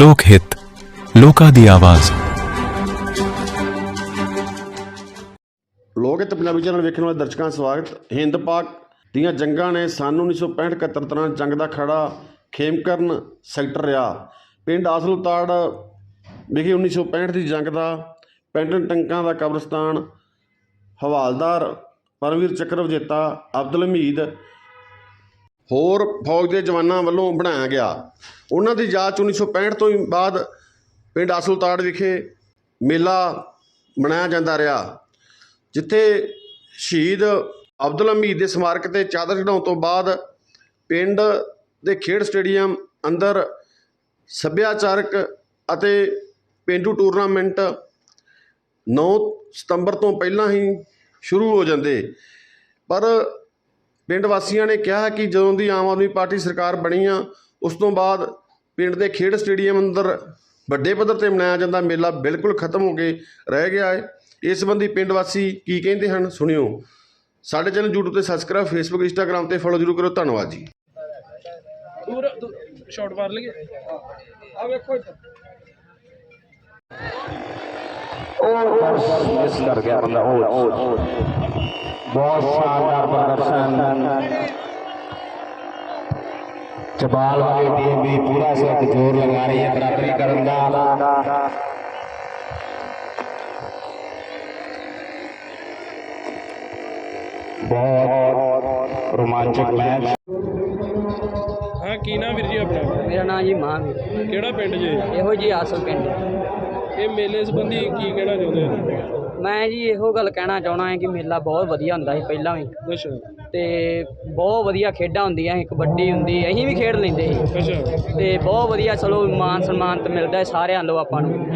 ਲੋਕ ਹਿੱਤ, ਲੋਕਾਂ ਦੀ ਆਵਾਜ਼। ਲੋਕ ਹਿੱਤ ਪੰਜਾਬੀ ਚੈਨਲ ਵੇਖਣ ਵਾਲੇ ਦਰਸ਼ਕਾਂ ਦਾ ਸਵਾਗਤ। ਹਿੰਦ ਪਾਕ ਦੀਆਂ ਜੰਗਾਂ ਨੇ ਸਨ 1965 71 ਦੌਰਾਨ ਜੰਗ ਦਾ ਖੜਾ ਖੇਮਕਰਨ ਸੈਕਟਰ ਰਿਹਾ। ਪਿੰਡ ਆਸਲੂਤਾੜ ਵਿਖੇ 1965 ਦੀ ਜੰਗ ਦਾ ਪੈਂਟਨ ਟੰਕਾਂ ਦਾ ਕਬਰਸਤਾਨ ਹਵਾਲਦਾਰ ਪਰਮਵੀਰ ਚੱਕਰ ਵਿਜੇਤਾ ਅਬਦੁਲ ਹਮੀਦ ਹੋਰ ਫੌਜ ਦੇ ਜਵਾਨਾਂ ਵੱਲੋਂ ਬਣਾਇਆ ਗਿਆ। ਉਹਨਾਂ ਦੀ ਯਾਦ 'ਚ 1965 ਤੋਂ ਹੀ ਬਾਅਦ ਪਿੰਡ ਆਸਲੂਤਾੜ ਵਿਖੇ ਮੇਲਾ ਮਨਾਇਆ ਜਾਂਦਾ ਰਿਹਾ, ਜਿੱਥੇ ਸ਼ਹੀਦ ਅਬਦੁਲ ਹਮੀਦ ਦੇ ਸਮਾਰਕ ਤੇ ਚਾਦਰ ਚੜਾਉਣ ਤੋਂ ਬਾਅਦ ਪਿੰਡ ਦੇ ਖੇਡ ਸਟੇਡੀਅਮ ਅੰਦਰ ਸੱਭਿਆਚਾਰਕ ਅਤੇ ਪੇਂਡੂ ਟੂਰਨਾਮੈਂਟ 9 ਸਤੰਬਰ ਤੋਂ ਪਹਿਲਾਂ ਹੀ ਸ਼ੁਰੂ ਹੋ ਜਾਂਦੇ। ਪਰ ਪਿੰਡ ਵਾਸੀਆਂ ਨੇ ਕਿਹਾ ਕਿ ਜਦੋਂ ਦੀ ਆਮ ਆਦਮੀ ਪਾਰਟੀ ਸਰਕਾਰ ਬਣੀ ਆ ਉਸ ਤੋਂ ਬਾਅਦ ਪਿੰਡ ਦੇ ਖੇਡ ਸਟੇਡੀਅਮ ਅੰਦਰ ਵੱਡੇ ਪੱਧਰ ਤੇ ਮਨਾਇਆ ਜਾਂਦਾ ਮੇਲਾ ਬਿਲਕੁਲ ਖਤਮ ਹੋ ਕੇ ਰਹਿ ਗਿਆ ਹੈ। ਇਸ ਸੰਬੰਧੀ ਪਿੰਡ ਵਾਸੀ ਕੀ ਕਹਿੰਦੇ ਹਨ ਸੁਣਿਓ। ਸਾਡੇ ਚੈਨਲ YouTube ਤੇ ਸਬਸਕ੍ਰਾਈਬ Facebook Instagram ਤੇ ਫੋਲੋ ਜ਼ਰੂਰ ਕਰੋ। ਧੰਨਵਾਦ ਜੀ। ਦੂਰ ਸ਼ਾਟ ਮਾਰ ਲਈਏ। ਆ ਵੇਖੋ ਇੱਧਰ ਮਿਸ ਕਰ ਗਿਆ ਬੰਦਾ ਉਹ ਬਹੁਤ ਸ਼ਾਨਦਾਰ ਪ੍ਰਦਰਸ਼ਨ ਚਬਾਲ ਵਾਲੀ ਟੀਮ ਵੀ ਪੂਰਾ ਸਖਤ ਜ਼ੋਰ ਲਗਾ ਰਹੀ ਹੈ ਬਰਾਬਰੀ ਕਰਨ ਦਾ ਬਹੁਤ ਰੋਮਾਂਚਕ ਮੈਚ ਹਾਂ ਕੀ ਨਾਮ ਵੀਰ ਜੀ ਆਪਣਾ? ਮੇਰਾ ਨਾਮ ਜੀ ਮਹਾਂਵੀਰ ਕਿਹੜਾ ਪਿੰਡ ਜੇ? ਇਹੋ ਜੀ ਆਸਲ ਪਿੰਡ। ਇਹ ਮੇਲੇ ਸੰਬੰਧੀ ਕੀ ਕਹਿਣਾ ਚਾਹੁੰਦੇ ਹੋ? ਮੈਂ ਜੀ ਇਹੋ ਗੱਲ ਕਹਿਣਾ ਚਾਹਣਾ ਹੈ ਕਿ ਮੇਲਾ ਬਹੁਤ ਵਧੀਆ ਹੁੰਦਾ ਸੀ ਪਹਿਲਾਂ ਵੀ। ਅੱਛਾ। ਤੇ ਬਹੁਤ ਵਧੀਆ ਖੇਡਾਂ ਹੁੰਦੀਆਂ ਸੀ ਕਬੱਡੀ ਹੁੰਦੀ ਅਸੀਂ ਵੀ ਖੇਡ ਲੈਂਦੇ ਸੀ। ਅੱਛਾ। ਤੇ ਬਹੁਤ ਵਧੀਆ ਚਲੋ ਮਾਨ ਸਨਮਾਨ ਤੇ ਮਿਲਦਾ ਹੈ ਸਾਰਿਆਂ ਨੂੰ ਆਪਾਂ ਨੂੰ।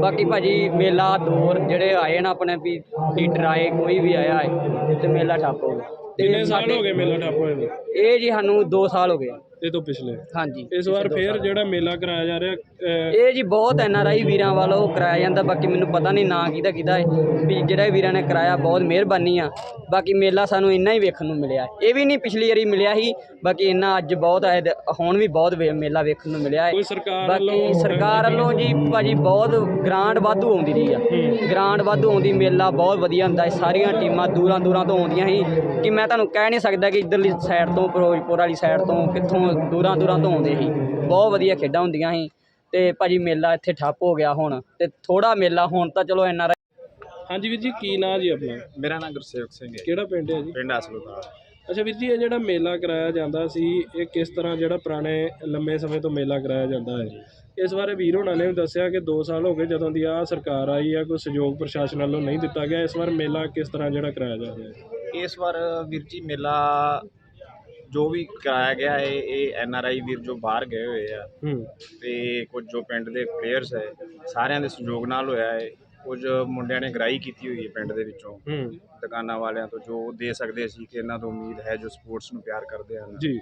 ਬਾਕੀ ਭਾਜੀ ਮੇਲਾ ਦੌਰ ਜਿਹੜੇ ਆਏ ਨਾ ਆਪਣੇ ਵੀ ਲੀਡਰ ਆਏ ਕੋਈ ਵੀ ਆਇਆ ਹੈ ਤੇ ਮੇਲਾ ਠੱਪ ਹੋ ਗਿਆ। ਕਿੰਨੇ ਸਾਲ ਸਾਡੇ- ਹੋ ਗਏ ਮੇਲਾ ਠੱਪ ਹੋਏ ਨੂੰ? ਇਹ ਜੀ ਸਾਨੂੰ 2 ਸਾਲ ਹੋ ਗਏ। ਇਹ ਤੋਂ ਪਿਛਲੇ। ਹਾਂਜੀ। ਇਸ ਵਾਰ ਫੇਰ ਜਿਹੜਾ ਮੇਲਾ ਕਰਾਇਆ ਜਾ ਰਿਹਾ ਅਹ, ਇਹ ਜੀ ਬਹੁਤ ਐਨ ਆਰ ਆਈ ਵੀਰਾਂ ਵੱਲੋਂ ਕਰਾਇਆ ਜਾਂਦਾ ਬਾਕੀ ਮੈਨੂੰ ਪਤਾ ਨਹੀਂ ਨਾਂ ਕਿਹਦਾ ਕਿਹਦਾ ਹੈ। ਵੀ ਜਿਹੜਾ ਵੀਰਾਂ ਨੇ ਕਰਾਇਆ ਬਹੁਤ ਮਿਹਰਬਾਨੀ ਆ। ਬਾਕੀ ਮੇਲਾ ਸਾਨੂੰ ਇੰਨਾ ਹੀ ਵੇਖਣ ਨੂੰ ਮਿਲਿਆ। ਇਹ ਵੀ ਨਹੀਂ ਪਿਛਲੀ ਵਾਰੀ ਮਿਲਿਆ ਸੀ ਬਾਕੀ ਇੰਨਾ ਅੱਜ ਬਹੁਤ ਹੈ ਤੇ ਹੁਣ ਵੀ ਬਹੁਤ ਵੇ- ਮੇਲਾ ਵੇਖਣ ਨੂੰ ਮਿਲਿਆ ਹੈ। ਕੋਈ ਸਰਕਾਰ ਬਾਕੀ ਵੱਲੋਂ ਸਰਕਾਰ ਵੱਲੋਂ ਜੀ ਭਾਜੀ ਬਹੁਤ ਗ੍ਰਾਂਟ ਵਾਧੂ ਆਉਂਦੀ ਰਹੀ ਆ। ਗ੍ਰਾਂਟ ਵਾਧੂ ਆਉਂਦੀ ਮੇਲਾ ਬਹੁਤ ਵਧੀਆ ਹੁੰਦਾ ਹੈ ਸਾਰੀਆਂ ਟੀਮਾਂ ਦੂਰਾਂ ਦੂਰਾਂ ਤੋਂ ਆਉਂਦੀਆਂ ਸੀ। ਕਿ ਮੈਂ ਤੁਹਾਨੂੰ ਕਹਿ ਨਹੀਂ ਸਕਦਾ ਕਿ ਇਧਰਲੀ ਸਾਈਡ ਤੋਂ ਫਿਰੋਜ਼ਪੁਰ ਵਾਲੀ ਸਾਈਡ ਤੋਂ ਕਿੱਥੋਂ ਦੂਰਾਂ ਦੂਰਾਂ ਤੋਂ ਆਉਂਦੇ ਸੀ। ਬਹੁਤ ਵਧੀਆ ਖੇਡਾਂ ਹੁੰਦੀਆਂ ਸੀ ਤੇ ਭਾਜੀ ਮੇਲਾ ਇੱਥੇ ਠੱਪ ਹੋ ਗਿਆ ਹੁਣ ਤੇ ਥੋੜਾ ਮੇਲਾ ਹੁਣ ਤਾਂ ਚਲੋ ਐਨ ਆਰ ਹਾਂਜੀ ਵੀਰ ਜੀ ਕੀ ਨਾਂ ਜੀ ਆਪਣਾ? ਮੇਰਾ ਨਾਮ ਗੁਰਸੇਵਕ ਸਿੰਘ ਹੈ। ਕਿਹੜਾ ਪਿੰਡ ਹੈ ਜੀ? ਪਿੰਡ ਅਸਲੂਤਾ ਅੱਛਾ ਵੀਰ ਜੀ ਇਹ ਜਿਹੜਾ ਮੇਲਾ ਕਰਾਇਆ ਜਾਂਦਾ ਸੀ ਇਹ ਕਿਸ ਤਰ੍ਹਾਂ ਜਿਹੜਾ ਪੁਰਾਣੇ ਲੰਮੇ ਸਮੇਂ ਤੋਂ ਮੇਲਾ ਕਰਾਇਆ ਜਾਂਦਾ ਹੈ? ਇਸ ਬਾਰੇ ਵੀਰ ਹੋਣਾ ਨੇ ਵੀ ਦੱਸਿਆ ਕਿ 2 ਸਾਲ ਹੋ ਗਏ ਜਦੋਂ ਦੀ ਆ ਸਰਕਾਰ ਆਈ ਆ ਕੋਈ ਸਹਿਯੋਗ ਪ੍ਰਸ਼ਾਸਨ ਵੱਲੋਂ ਨਹੀਂ ਦਿੱਤਾ ਗਿਆ। ਇਸ ਵਾਰ ਮੇਲਾ ਕਿਸ ਤਰ੍ਹਾਂ ਜਿਹੜਾ ਕਰਾਇਆ ਜਾ ਰਿਹਾ ਹੈ? ਇਸ ਵਾਰ ਵੀਰ ਜੀ ਮੇਲਾ ਜੋ ਵੀ ਕਰਾਇਆ ਗਿਆ ਹੈ ਇਹ ਐਨ ਆਰ ਆਈ ਵੀਰ ਜੋ ਬਾਹਰ ਗਏ ਹੋਏ ਆ ਹੂੰ। ਤੇ ਕੁਝ ਜੋ ਪਿੰਡ ਦੇ ਪਲੇਅਰਸ ਹੈ ਸਾਰਿਆਂ ਦੇ ਸਹਿਯੋਗ ਨਾਲ ਹੋਇਆ ਹੈ। ਕੁਝ ਮੁੰਡਿਆਂ ਨੇ ਗਰਾਈ ਕੀਤੀ ਹੋਈ ਹੈ ਪਿੰਡ ਦੇ ਵਿੱਚੋਂ। ਹੂੰ। ਦੁਕਾਨਾਂ ਵਾਲਿਆਂ ਤੋਂ ਜੋ ਦੇ ਸਕਦੇ ਸੀ ਕਿ ਇਹਨਾਂ ਤੋਂ ਉਮੀਦ ਹੈ ਜੋ ਸਪੋਰਟਸ ਨੂੰ ਪਿਆਰ ਕਰਦੇ ਹਨ। ਜੀ।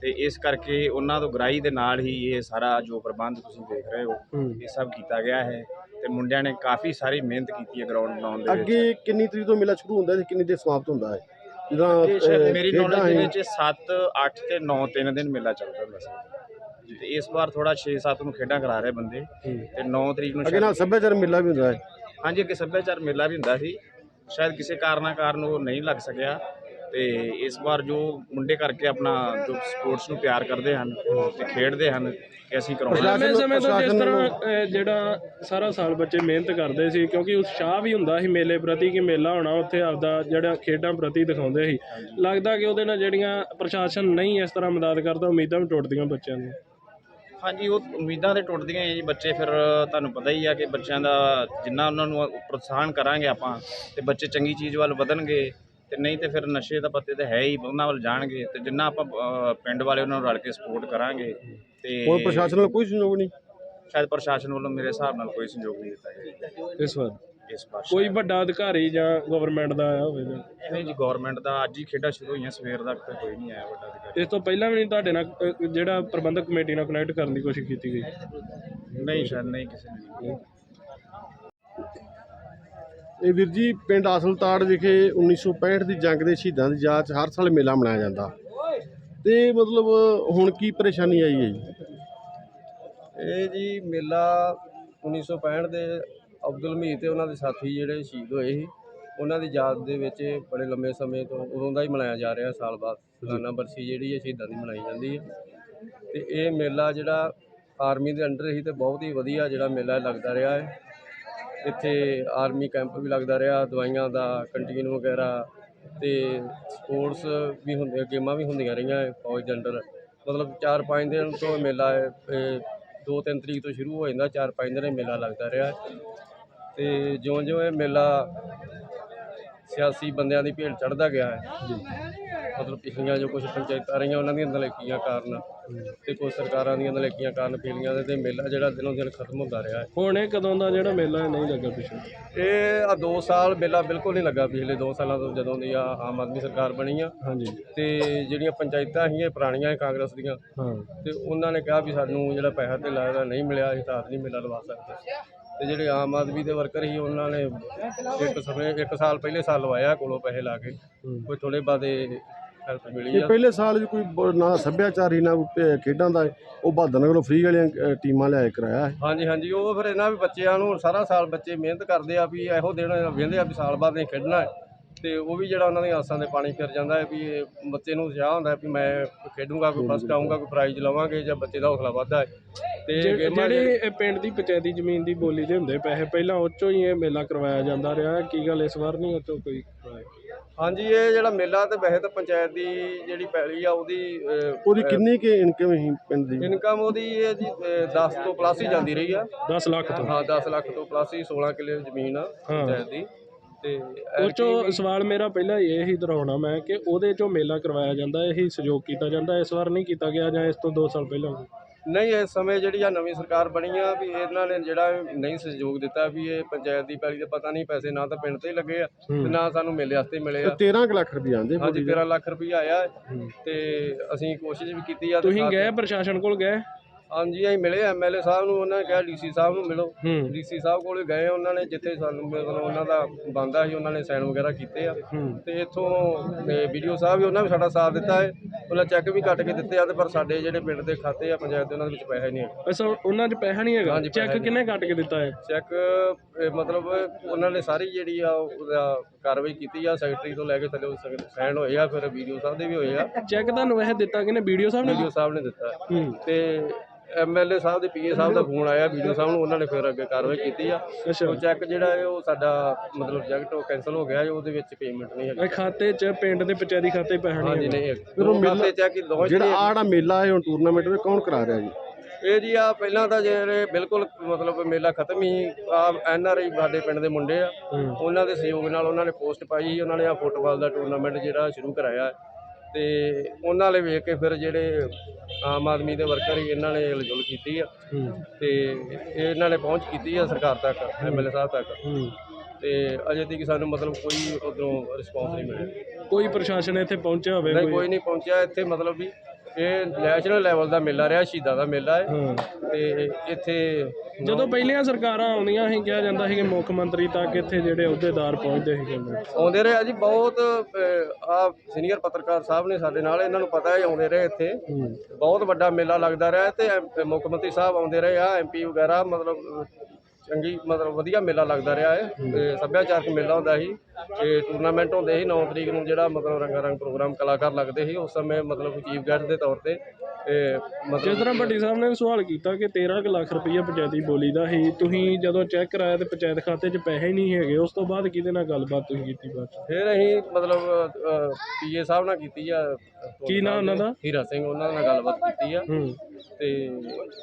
ਤੇ ਇਸ ਕਰਕੇ ਉਹਨਾਂ ਤੋਂ ਗਰਾਈ ਦੇ ਨਾਲ ਹੀ ਇਹ ਸਾਰਾ ਜੋ ਪ੍ਰਬੰਧ ਤੁਸੀਂ ਦੇਖ ਰਹੇ ਹੋ ਹੂੰ। ਇਹ ਸਭ ਕੀਤਾ ਗਿਆ ਹੈ। ਤੇ ਮੁੰਡਿਆਂ ਨੇ ਕਾਫੀ ਸਾਰੀ ਮਿਹਨਤ ਕੀਤੀ ਹੈ ਗਰਾਊਂਡ ਬਣਾਉਣ ਦੇ ਵਿੱਚ। ਅੱਗੇ ਕਿੰਨੀ ਤਰੀਕ ਤੋਂ ਮੇਲਾ ਸ਼ੁਰੂ ਹੁੰਦਾ ਤੇ ਕਿੰਨੀ ਦੇਰ ਸਮਾਪਤ ਹੁੰਦਾ ਹੈ? ਜਿੱਦਾਂ ਮੇਰੀ ਨੌਲੇਜ ਦੇ। ਵਿੱਚ 7 8 ਤੇ 9 ਤਿੰਨ ਦਿਨ ਮੇਲਾ ਚੱਲਦਾ ਹੁੰਦਾ ਸੀ। ਤੇ ਇਸ ਵਾਰ ਥੋੜਾ 6 7 ਨੂੰ ਖੇਡਾਂ ਕਰਾ ਰਹੇ ਬੰਦੇ। ਤੇ 9 ਤਰੀਕ ਨੂੰ ਅੱਗੇ ਨਾਲ ਸੱਭਿਆਚਾਰ ਮੇਲਾ ਵੀ ਹੁੰਦਾ ਹੈ। ਹਾਂਜੀ ਅੱਗੇ ਸੱਭਿਆਚਾਰ ਮੇਲਾ ਵੀ ਹੁੰਦਾ ਸੀ। ਸ਼ਾਇਦ ਕਿਸੇ ਕਾਰਨਾਂ ਕਾਰਨ ਉਹ ਨਹੀਂ ਲੱਗ ਸਕਿਆ। ਤੇ ਇਸ ਵਾਰ ਜੋ ਮੁੰਡੇ ਕਰਕੇ ਆਪਣਾ ਜੋ ਸਪੋਰਟਸ ਨੂੰ ਪਿਆਰ ਕਰਦੇ ਹਨ ਤੇ ਖੇਡਦੇ ਹਨ ਕਿ ਅਸੀਂ ਕਰਾਉਣਾ ਲੰਮੇ ਸਮੇਂ ਤੋਂ ਜਿਸ ਤਰ੍ਹਾਂ ਅਹ, ਜਿਹੜਾ ਸਾਰਾ ਸਾਲ ਬੱਚੇ ਮਿਹਨਤ ਕਰਦੇ ਸੀ ਕਿਉਂਕਿ ਉਤਸ਼ਾਹ ਵੀ ਹੁੰਦਾ ਸੀ ਮੇਲੇ ਪ੍ਰਤੀ ਕਿ ਮੇਲਾ ਹੋਣਾ ਉੱਥੇ ਆਪਦਾ ਜਿਹੜਾ ਖੇਡਾਂ ਪ੍ਰਤੀ ਦਿਖਾਉਂਦੇ ਸੀ। ਲੱਗਦਾ ਕਿ ਉਹਦੇ ਨਾਲ ਜਿਹੜੀਆਂ ਪ੍ਰਸ਼ਾਸਨ ਨਹੀਂ ਇਸ ਤਰ੍ਹਾਂ ਮਦਦ ਕਰਦਾ ਉਮੀਦਾਂ ਵੀ ਟੁੱਟਦੀਆਂ ਬੱਚਿਆਂ ਦੀਆਂ। ਹਾਂਜੀ ਉਹ ਉਮੀਦਾਂ ਤੇ ਟੁੱਟਦੀਆਂ ਹੀ ਜੀ ਬੱਚੇ ਫਿਰ ਤੁਹਾਨੂੰ ਪਤਾ ਹੀ ਆ ਕਿ ਬੱਚਿਆਂ ਦਾ ਜਿੰਨਾ ਉਹਨਾਂ ਨੂੰ ਪ੍ਰੋਤਸਾਹਨ ਕਰਾਂਗੇ ਆਪਾਂ ਤੇ ਬੱਚੇ ਚੰਗੀ ਚੀਜ਼ ਵੱਲ ਵਧਣਗੇ। ਤੇ ਨਹੀਂ ਤੇ ਫਿਰ ਨਸ਼ੇ ਦਾ ਪੱਤੇ ਤੇ ਹੈ ਹੀ ਉਹਨਾਂ ਵੱਲ ਜਾਣਗੇ ਤੇ ਜਿੰਨਾ ਆਪਾਂ ਪਿੰਡ ਵਾਲੇ ਉਹਨਾਂ ਨੂੰ ਰਲ ਕੇ ਸਪੋਰਟ ਕਰਾਂਗੇ ਤੇ ਹੁਣ ਪ੍ਰਸ਼ਾਸਨ ਵੱਲੋਂ ਕੋਈ ਸਹਿਯੋਗ ਨਹੀਂ? ਸ਼ਾਇਦ ਪ੍ਰਸ਼ਾਸਨ ਵੱਲੋਂ ਮੇਰੇ ਹਿਸਾਬ ਨਾਲ ਕੋਈ ਸਹਿਯੋਗ ਨਹੀਂ ਦਿੱਤਾ ਇਸ ਵਾਰ? ਇਸ ਵਾਰ ਕੋਈ ਵੱਡਾ ਅਧਿਕਾਰੀ ਜਾਂ ਗਵਰਨਮੈਂਟ ਦਾ ਆਇਆ ਹੋਵੇ ਜਾਂ? ਨਹੀਂ ਜੀ ਗਵਰਨਮੈਂਟ ਦਾ ਅੱਜ ਹੀ ਖੇਡਾਂ ਸ਼ੁਰੂ ਹੋਈਆਂ ਸਵੇਰ ਤੱਕ ਤੇ ਕੋਈ ਨਹੀਂ ਆਇਆ ਵੱਡਾ ਅਧਿਕਾਰੀ। ਇਸ ਤੋਂ ਪਹਿਲਾਂ ਵੀ ਨਹੀਂ ਤੁਹਾਡੇ ਨਾਲ ਜਿਹੜਾ ਪ੍ਰਬੰਧਕ ਕਮੇਟੀ ਨਾਲ ਕਨੈਕਟ ਕਰਨ ਦੀ ਕੋਸ਼ਿਸ਼ ਕੀਤੀ ਗਈ? ਨਹੀਂ ਸ਼ਾਇਦ ਨਹੀਂ ਕਿਸੇ ਨੇ। ਇਹ ਵੀਰ ਜੀ, ਪਿੰਡ ਆਸਲਤਾੜ ਵਿਖੇ 1965 ਦੀ ਜੰਗ ਦੇ ਸ਼ਹੀਦਾਂ ਦੀ ਯਾਦ 'ਚ ਹਰ ਸਾਲ ਮੇਲਾ ਮਨਾਇਆ ਜਾਂਦਾ। ਤੇ ਮਤਲਬ ਹੁਣ ਕੀ ਪਰੇਸ਼ਾਨੀ ਆਈ ਹੈ ਜੀ? ਇਹ ਜੀ ਮੇਲਾ 1965 ਦੇ ਅਬਦੁਲ ਮੀਰ ਤੇ ਉਹਨਾਂ ਦੇ ਸਾਥੀ ਜਿਹੜੇ ਸ਼ਹੀਦ ਹੋਏ ਸੀ, ਉਹਨਾਂ ਦੀ ਯਾਦ ਦੇ ਵਿੱਚ ਬੜੇ ਲੰਮੇ ਸਮੇਂ ਤੋਂ ਉਦੋਂ ਦਾ ਹੀ ਮਨਾਇਆ ਜਾ ਰਿਹਾ ਸਾਲ ਬਾਅਦ। ਸਾਲਾਨਾ ਬਰਸੀ ਜਿਹੜੀ ਹੈ ਸ਼ਹੀਦਾਂ ਦੀ ਮਨਾਈ ਜਾਂਦੀ ਹੈ। ਤੇ ਇਹ ਮੇਲਾ ਜਿਹੜਾ ਆਰਮੀ ਦੇ ਅੰਡਰ ਹੀ ਤੇ ਬਹੁਤ ਹੀ ਵਧੀਆ ਜਿਹੜਾ ਮੇਲਾ ਲੱਗਦਾ ਰਿਹਾ ਹੈ। ਇੱਥੇ ਆਰਮੀ ਕੈਂਪ ਵੀ ਲੱਗਦਾ ਰਿਹਾ, ਦਵਾਈਆਂ ਦਾ ਕੰਟੀਨ ਵਗੈਰਾ ਤੇ ਸਪੋਰਟਸ ਵੀ ਹੁੰਦੇ ਗੇਮਾਂ ਵੀ ਹੁੰਦੀਆਂ ਰਹੀਆਂ ਫੌਜ ਦੇ ਅੰਡਰ ਮਤਲਬ 4-5 ਦਿਨ ਤੋਂ ਇਹ ਮੇਲਾ ਹੈ 2-3 ਤਰੀਕ ਤੋਂ ਸ਼ੁਰੂ ਹੋ ਜਾਂਦਾ 4-5 ਦਿਨ ਇਹ ਮੇਲਾ ਲੱਗਦਾ ਰਿਹਾ ਹੈ। ਤੇ ਜਿਉਂ-ਜਿਉਂ ਇਹ ਮੇਲਾ ਸਿਆਸੀ ਬੰਦਿਆਂ ਦੀ ਭੇਡ ਚੜਦਾ ਗਿਆ ਹੈ ਮਤਲਬ ਪਿਛਲੀਆਂ ਜੋ ਕੁਝ ਪੰਚਾਇਤਾਂ ਰਹੀਆਂ ਉਹਨਾਂ ਦੀਆਂ ਨਲਾਇਕੀਆਂ ਕਾਰਨ ਤੇ ਕੁਝ ਸਰਕਾਰਾਂ ਦੀਆਂ ਨਲਾਇਕੀਆਂ ਕਾਰਨ ਫੇਲੀਆਂ ਦੇ ਤੇ ਮੇਲਾ ਜਿਹੜਾ ਦਿਨੋਂ ਦਿਨ ਖਤਮ ਹੁੰਦਾ ਰਿਹਾ ਹੈ। ਹੁਣ ਇਹ ਕਦੋਂ ਦਾ ਜਿਹੜਾ ਮੇਲਾ ਨਹੀਂ ਲੱਗਾ ਪਿੱਛੇ ਇਹ ਆ 2 ਸਾਲ ਮੇਲਾ ਬਿਲਕੁਲ ਨਹੀਂ ਲੱਗਾ ਪਿਛਲੇ 2 ਸਾਲਾਂ ਤੋਂ ਜਦੋਂ ਦੀ ਆ ਆਮ ਆਦਮੀ ਸਰਕਾਰ ਬਣੀ ਆ। ਹਾਂਜੀ। ਤੇ ਜਿਹੜੀਆਂ ਪੰਚਾਇਤਾਂ ਸੀ ਇਹ ਪੁਰਾਣੀਆਂ ਸੀ ਕਾਂਗਰਸ ਦੀਆਂ। ਹਾਂ। ਤੇ ਉਹਨਾਂ ਨੇ ਕਿਹਾ ਵੀ ਸਾਨੂੰ ਜਿਹੜਾ ਪੈਸਾ ਤੇ ਲੱਗਦਾ ਨਹੀਂ ਮਿਲਿਆ ਅਸੀਂ ਤਾਂ ਨਹੀਂ ਮੇਲਾ ਲਵਾ ਸਕਦੇ। ਤੇ ਜਿਹੜੇ ਆਮ ਆਦਮੀ ਦੇ ਵਰਕਰ ਸੀ ਉਹਨਾਂ ਨੇ ਇੱਕ ਸਮੇਂ ਇੱਕ ਸਾਲ ਪਹਿਲੇ ਸਾਲ ਲਵਾਇਆ ਕੋਲੋਂ ਪੈਸੇ ਲਾ ਕੇ। ਕੋਈ ਥੋੜੇ ਬਾਦੇ ਹੈਲਪ ਮਿਲੀ ਇਹ ਆ। ਪਹਿਲੇ ਸਾਲ ਵੀ ਕੋਈ ਬ- ਨਾ ਸੱਭਿਆਚਾਰੀ ਨਾ ਕੋਈ ਭੇ- ਖੇਡਾਂ ਦਾ ਉਹ ਬਹਾਦਰ ਨਗਰੋਂ ਫ੍ਰੀ ਵਾਲੀਆਂ ਅ, ਟੀਮਾਂ ਲਿਆ ਕੇ ਕਰਾਇਆ ਹੈ ਹਾਂਜੀ ਹਾਂਜੀ ਉਹ ਫਿਰ ਇਹਨਾਂ ਵੀ ਬੱਚਿਆਂ ਨੂੰ ਸਾਰਾ ਸਾਲ ਬੱਚੇ ਮਿਹਨਤ ਕਰਦੇ ਆ ਵੀ ਇਹੋ ਦਿਨ ਵੇਂਦੇ ਆ ਵੀ ਸਾਲ ਬਾਅਦ ਨਹੀਂ ਖੇਡਣਾ ਹੈ। ਤੇ ਉਹ ਵੀ ਜਿਹੜਾ ਉਹਨਾਂ ਦੀਆਂ ਆਸਾਂ ਦੇ ਪਾਣੀ ਫਿਰ ਜਾਂਦਾ ਹੈ ਵੀ ਇਹ ਬੱਚੇ ਨੂੰ ਉਤਸ਼ਾਹ ਹੁੰਦਾ ਹੈ ਵੀ ਮੈਂ ਖੇਡੂੰਗਾ ਕੋਈ ਫਸਟ ਆਊਂਗਾ ਕੋਈ ਪ੍ਰਾਈਜ਼ ਲਵਾਂਗੇ ਜਾਂ ਬੱਚੇ ਦਾ ਹੌਸਲਾ ਵੱਧਦਾ ਹੈ। ਤੇ ਜਿਹੜੇ ਗੇਮਾਂ ਜਿਹੜੇ ਇਹ ਪਿੰਡ ਦੀ ਪੰਚਾਇਤੀ ਜ਼ਮੀਨ ਦੀ ਬੋਲੀ ਦੇ ਹੁੰਦੇ ਪੈਸੇ ਪਹਿਲਾਂ ਉਹ 'ਚੋਂ ਹੀ ਇਹ ਮੇਲਾ ਕਰਵਾਇਆ ਜਾਂਦਾ ਰਿਹਾ ਹੈ। ਕੀ ਗੱਲ ਇਸ ਵਾਰ ਨਹੀਂ ਉਹ 'ਚੋਂ ਕੋਈ? ਹਾਂਜੀ ਇਹ ਜਿਹੜਾ ਮੇਲਾ ਤੇ ਵੈਸੇ ਤਾਂ ਪੰਚਾਇਤ ਦੀ ਜਿਹੜੀ ਪੈਲੀ ਆ ਉਹਦੀ ਉਹਦੀ ਕਿੰਨੀ ਕਿ ਇਨਕਮ ਹੀ ਪਿੰਡ ਦੀ? ਇਨਕਮ ਉਹਦੀ ਇਹ ਜੀ 10 ਤੋਂ ਪਲੱਸ ਹੀ ਜਾਂਦੀ ਰਹੀ ਆ। 10 ਲੱਖ ਤੋਂ। ਹਾਂ 10 ਲੱਖ ਤੋਂ ਪਲੱਸ ਹੀ 16 ਕਿੱਲੇ ਜ਼ਮੀਨ ਆ ਪੰਚਾਇਤ ਦੀ। ਤੇ ਉਹ 'ਚੋਂ ਸਵਾਲ ਮੇਰਾ ਪਹਿਲਾਂ ਇਹ ਹੀ ਦਰਾਉਣਾ ਮੈਂ ਕਿ ਉਹਦੇ 'ਚੋਂ ਮੇਲਾ ਕਰਵਾਇਆ ਜਾਂਦਾ ਇਹੀ ਸਹਿਯੋਗ ਕੀਤਾ ਜਾਂਦਾ ਇਸ ਵਾਰ ਨਹੀਂ ਕੀਤਾ ਗਿਆ ਜਾਂ ਇਸ ਤੋਂ 2 ਸਾਲ ਪਹਿਲਾਂ? ਨਹੀਂ ਇਸ ਸਮੇਂ ਜਿਹੜੀ ਆ ਨਵੀਂ ਸਰਕਾਰ ਬਣੀ ਆ ਵੀ ਇਹਨਾਂ ਨੇ ਜਿਹੜਾ ਨਹੀਂ ਸਹਿਯੋਗ ਦਿੱਤਾ ਵੀ ਇਹ ਪੰਚਾਇਤ ਦੀ ਪੈਲੀ ਦੇ ਪਤਾ ਨਹੀਂ ਪੈਸੇ ਨਾ ਤਾਂ ਪਿੰਡ ਤੇ ਹੀ ਲੱਗੇ ਆ ਤੇ ਨਾ ਸਾਨੂੰ ਮੇਲੇ ਵਾਸਤੇ ਮਿਲੇ ਆ। 13 ਕੁ ਲੱਖ ਰੁਪਏ ਆਂਦੇ ਹਾਂਜੀ 13 ਲੱਖ ਰੁਪਈਆ ਆਇਆ ਹੈ। ਤੇ ਅਸੀਂ ਕੋਸ਼ਿਸ਼ ਵੀ ਕੀਤੀ ਆ ਤੇ ਤੁਸੀਂ ਗਏ ਪ੍ਰਸ਼ਾਸਨ ਕੋਲ ਗਏ? ਹਾਂਜੀ ਅਸੀਂ ਮਿਲੇ ਐਮਐਲਏ ਸਾਹਿਬ ਨੂੰ ਉਹਨਾਂ ਨੇ ਕਿਹਾ ਡੀਸੀ ਸਾਹਿਬ ਨੂੰ ਮਿਲੋ। ਹੂੰ। ਡੀਸੀ ਸਾਹਿਬ ਕੋਲੇ ਗਏ ਉਹਨਾਂ ਨੇ ਜਿੱਥੇ ਸਾਨੂੰ ਮਤਲਬ ਉਹਨਾਂ ਦਾ ਬੰਦਾ ਸੀ ਉਹਨਾਂ ਨੇ ਸਾਈਨ ਵਗੈਰਾ ਕੀਤੇ ਆ। ਤੇ ਇੱਥੋਂ ਵੀਡੀਓ ਸਾਹਿਬ ਵੀ ਉਹਨਾਂ ਵੀ ਸਾਡਾ ਸਾਥ ਦਿੱਤਾ ਹੈ ਉਹਨਾਂ ਚੈੱਕ ਵੀ ਕੱਟ ਕੇ ਦਿੱਤੇ ਆ ਤੇ ਪਰ ਸਾਡੇ ਜਿਹੜੇ ਪਿੰਡ ਦੇ ਖਾਤੇ ਆ ਪੰਚਾਇਤ ਦੇ ਉਹਨਾਂ ਦੇ ਵਿੱਚ ਪੈਸੇ ਨਹੀਂ ਹੈ ਅਸਾਂ ਉਹਨਾਂ 'ਚ ਪੈਸਾ ਨਹੀਂ ਹੈਗਾ? ਹਾਂਜੀ, ਪੈਸਾ ਚੈੱਕ ਕਿੰਨੇ ਕੱਟ ਕੇ ਦਿੱਤਾ ਹੈ ਚੈੱਕ ਇਹ ਮਤਲਬ ਉਹਨਾਂ ਨੇ ਸਾਰੀ ਜਿਹੜੀ ਆ ਉਹਦਾ ਕਾਰਵਾਈ ਕੀਤੀ ਆ ਸੈਕਟਰੀ ਤੋਂ ਲੈ ਕੇ ਥੱਲੇ ਸਾਈਨ ਹੋਏ ਆ ਫਿਰ ਵੀਡੀਓ ਸਾਹਿਬ ਦੇ ਵੀ ਹੋਏ ਆ। ਚੈੱਕ ਤੁਹਾਨੂੰ ਵੈਸੇ ਦਿੱਤਾ ਕਿਨੇ ਵੀਡੀਓ ਸਾਹਿਬ ਨੇ? ਵੀਡੀਓ ਸਾਹਿਬ ਨੇ ਦਿੱਤਾ। ਹੂੰ। ਤੇ ਐਮਐਲਏ ਸਾਹਿਬ ਦੇ ਪੀਏ ਸਾਹਿਬ ਦਾ ਫੋਨ ਆਇਆ ਵੀਡੀਓ ਸਾਹਿਬ ਨੂੰ ਉਹਨਾਂ ਨੇ ਫਿਰ ਅੱਗੇ ਕਾਰਵਾਈ ਕੀਤੀ ਆ। ਉਹ ਚੈੱਕ ਜਿਹੜਾ ਹੈ ਉਹ ਸਾਡਾ ਮਤਲਬ ਪ੍ਰੋਜੈਕਟ ਉਹ ਕੈਨਸਲ ਹੋ ਗਿਆ ਹੈ, ਉਹਦੇ ਵਿੱਚ ਪੇਮੈਂਟ ਨਹੀਂ ਹੈਗੀ। ਇਹ ਖਾਤੇ 'ਚ ਪਿੰਡ ਦੇ ਪੰਚਾਇਤੀ ਖਾਤੇ ਪੈਸਾ ਨਹੀਂ ਹਾਂਜੀ ਨਹੀਂ ਫਿਰ ਉਹ ਮੇਲਾ- ਚੈੱਕ ਦੋਵੇਂ ਜਿਹੜਾ ਆੜਾ ਮੇਲਾ ਹੈ ਹੁਣ ਟੂਰਨਾਮੈਂਟ ਵਿੱਚ ਕੌਣ ਕਰਾ ਰਿਹਾ ਜੀ? ਇਹ ਜੀ ਆ ਪਹਿਲਾਂ ਤਾਂ ਜਿਹੜੇ ਬਿਲਕੁਲ ਮਤਲਬ ਮੇਲਾ ਖਤਮ ਹੀ ਆ ਐਨ ਆਰ ਆਈ ਸਾਡੇ ਪਿੰਡ ਦੇ ਮੁੰਡੇ ਆ। ਉਹਨਾਂ ਦੇ ਸਹਿਯੋਗ ਨਾਲ ਉਹਨਾਂ ਨੇ ਪੋਸਟ ਪਾਈ ਉਹਨਾਂ ਨੇ ਆ ਫੁੱਟਬਾਲ ਦਾ ਟੂਰਨਾਮੈਂਟ ਜਿਹੜਾ ਸ਼ੁਰੂ ਕਰਾਇਆ ਹੈ। ਤੇ ਉਹਨਾਂ ਵਾਲੇ ਵੇਖ ਕੇ ਫਿਰ ਜਿਹੜੇ ਆਮ ਆਦਮੀ ਦੇ ਵਰਕਰ ਸੀ ਇਹਨਾਂ ਨੇ ਹਲਜੁਲ ਕੀਤੀ ਆ। ਤੇ ਇਹ ਇਹਨਾਂ ਨੇ ਪਹੁੰਚ ਕੀਤੀ ਆ ਸਰਕਾਰ ਤੱਕ ਐਮਐਲਏ ਸਾਹਿਬ ਤੱਕ। ਤੇ ਅਜੇ ਤੱਕ ਸਾਨੂੰ ਮਤਲਬ ਕੋਈ ਉਧਰੋਂ ਰਿਸਪੌਂਸ ਨਹੀਂ ਮਿਲਿਆ। ਕੋਈ ਪ੍ਰਸ਼ਾਸਨ ਇੱਥੇ ਪਹੁੰਚਿਆ ਹੋਵੇ ਨਹੀਂ ਕੋਈ ਨਹੀਂ ਪਹੁੰਚਿਆ ਇੱਥੇ ਮਤਲਬ ਵੀ ਇਹ ਨੈਸ਼ਨਲ ਲੈਵਲ ਦਾ ਮੇਲਾ ਰਿਹਾ ਸ਼ਹੀਦਾਂ ਦਾ ਮੇਲਾ ਹੈ। ਤੇ ਇੱਥੇ ਜਦੋਂ ਪਹਿਲੀਆਂ ਸਰਕਾਰਾਂ ਆਉਂਦੀਆਂ ਸੀ ਕਿਹਾ ਜਾਂਦਾ ਸੀ ਕਿ ਮੁੱਖ ਮੰਤਰੀ ਤੱਕ ਇੱਥੇ ਜਿਹੜੇ ਅਹੁਦੇਦਾਰ ਪਹੁੰਚਦੇ ਸੀਗੇ। ਆਉਂਦੇ ਰਹੇ ਆ ਜੀ ਬਹੁਤ ਆ ਸੀਨੀਅਰ ਪੱਤਰਕਾਰ ਸਾਹਿਬ ਨੇ ਸਾਡੇ ਨਾਲ ਇਹਨਾਂ ਨੂੰ ਪਤਾ ਹੈ ਆਉਂਦੇ ਰਹੇ ਇੱਥੇ। ਬਹੁਤ ਵੱਡਾ ਮੇਲਾ ਲੱਗਦਾ ਰਿਹਾ ਤੇ ਮੁੱਖ ਮੰਤਰੀ ਸਾਹਿਬ ਆਉਂਦੇ ਰਹੇ ਆ ਐਮਪੀ ਵਗੈਰਾ ਮਤਲਬ ਚੰਗੀ ਮਤਲਬ ਵਧੀਆ ਮੇਲਾ ਲੱਗਦਾ ਰਿਹਾ ਹੈ ਤੇ ਸੱਭਿਆਚਾਰਕ ਮੇਲਾ ਹੁੰਦਾ ਸੀ ਤੇ ਟੂਰਨਾਮੈਂਟ ਹੁੰਦੇ ਸੀ 9 ਤਰੀਕ ਨੂੰ ਜਿਹੜਾ ਮਤਲਬ ਰੰਗਾ ਰੰਗ ਪ੍ਰੋਗਰਾਮ ਕਲਾਕਾਰ ਲੱਗਦੇ ਸੀ ਉਸ ਸਮੇਂ ਮਤਲਬ ਚੀਫ ਗੈਸਟ ਦੇ ਤੌਰ ਤੇ ਜਿਸ ਮਤਲਬ ਤਰ੍ਹਾਂ ਭੱਟੀ ਸਾਹਿਬ ਨੇ ਸਵਾਲ ਕੀਤਾ ਕਿ 13 ਕੁ ਲੱਖ ਰੁਪਈਆ ਪੰਚਾਇਤੀ ਬੋਲੀ ਦਾ ਸੀ ਤੁਸੀਂ ਜਦੋਂ ਚੈੱਕ ਕਰਾਇਆ ਤੇ ਪੰਚਾਇਤ ਖਾਤੇ 'ਚ ਪੈਸੇ ਹੀ ਨਹੀਂ ਹੈਗੇ ਉਸ ਤੋਂ ਬਾਅਦ ਕਿਹਦੇ ਨਾਲ ਗੱਲਬਾਤ ਤੁਸੀਂ ਕੀਤੀ ਬਾਅਦ 'ਚ? ਫਿਰ ਅਸੀਂ ਮਤਲਬ ਪੀਏ ਸਾਹਿਬ ਨਾਲ ਕੀਤੀ ਆ ਕੀ ਨਾਂ ਉਹਨਾਂ ਦਾ? ਹੀਰਾ ਸਿੰਘ ਉਹਨਾਂ ਨਾਲ ਗੱਲਬਾਤ ਕੀਤੀ ਆ ਹੂੰ ਤੇ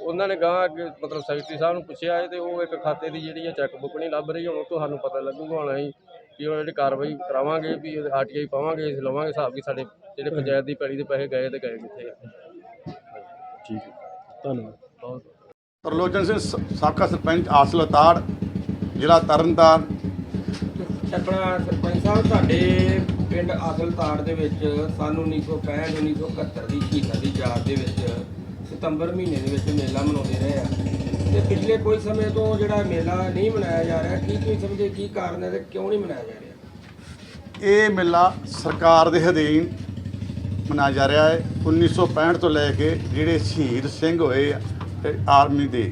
ਉਹਨਾਂ ਨੇ ਗਾਂ ਅੱਗੇ ਮਤਲਬ ਸੈਕਟਰੀ ਸਾਹਿਬ ਨੂੰ ਪੁੱਛਿਆ ਹੈ ਤੇ ਉਹ ਇੱਕ ਖਾਤੇ ਦੀ ਜਿਹੜੀ ਹੈ ਚੈੱਕ ਬੁੱਕ ਨਹੀਂ ਲੱਭ ਰਹੀ ਹੁਣ ਤੁਹਾਨੂੰ ਪਤਾ ਲੱਗੂਗਾ ਹੁਣ ਅਸੀਂ ਕਿ ਉਹ ਜਿਹੜੀ ਕਾਰਵਾਈ ਕਰਾਵਾਂਗੇ ਵੀ ਆਰਟੀਆਈ ਪਾਵਾਂਗੇ ਅਸੀਂ ਲਵਾਂਗੇ ਹਿਸਾਬ ਕਿ ਸਾਡੇ ਜਿਹੜੇ ਪੰਚਾਇਤ ਦੀ ਪੈਲੀ ਦੇ ਪੈਸੇ ਗਏ ਤੇ ਗਏ ਕਿੱਥੇ ਆ। ਧੰਨਵਾਦ। ਬਹੁਤ ਤਰਲੋਚਨ ਸਿੰਘ ਸ- ਸਾਬਕਾ ਸਰਪੰਚ ਆਸਲਤਾੜ ਜ਼ਿਲ੍ਹਾ ਤਰਨਤਾਰਨ। ਆਪਣਾ ਸਰਪੰਚ ਸਾਹਿਬ ਤੁਹਾਡੇ ਪਿੰਡ ਆਦਲਤਾੜ ਦੇ ਵਿੱਚ ਸਾਨੂੰ 1965 1971 ਦੀ ਸ਼ਹੀਦਾਂ ਦੀ ਯਾਦ ਦੇ ਵਿੱਚ ਸਤੰਬਰ ਮਹੀਨੇ ਦੇ ਵਿੱਚ ਮੇਲਾ ਮਨਾਉਂਦੇ ਰਹੇ ਆ। ਤੇ ਪਿਛਲੇ ਕੋਈ ਸਮੇਂ ਤੋਂ ਜਿਹੜਾ ਮੇਲਾ ਨਹੀਂ ਮਨਾਇਆ ਜਾ ਰਿਹਾ, ਕੀ ਤੁਸੀਂ ਸਮਝਦੇ ਕੀ ਕਾਰਨ ਹੈ ਤੇ ਕਿਉਂ ਨਹੀਂ ਮਨਾਇਆ ਜਾ ਰਿਹਾ? ਇਹ ਮੇਲਾ ਸਰਕਾਰ ਦੇ ਅਧੀਨ ਮਨਾਇਆ ਜਾ ਰਿਹਾ ਹੈ। 1965 ਤੋਂ ਲੈ ਕੇ ਜਿਹੜੇ ਸ਼ਹੀਦ ਸਿੰਘ ਹੋਏ ਆਰਮੀ ਦੇ,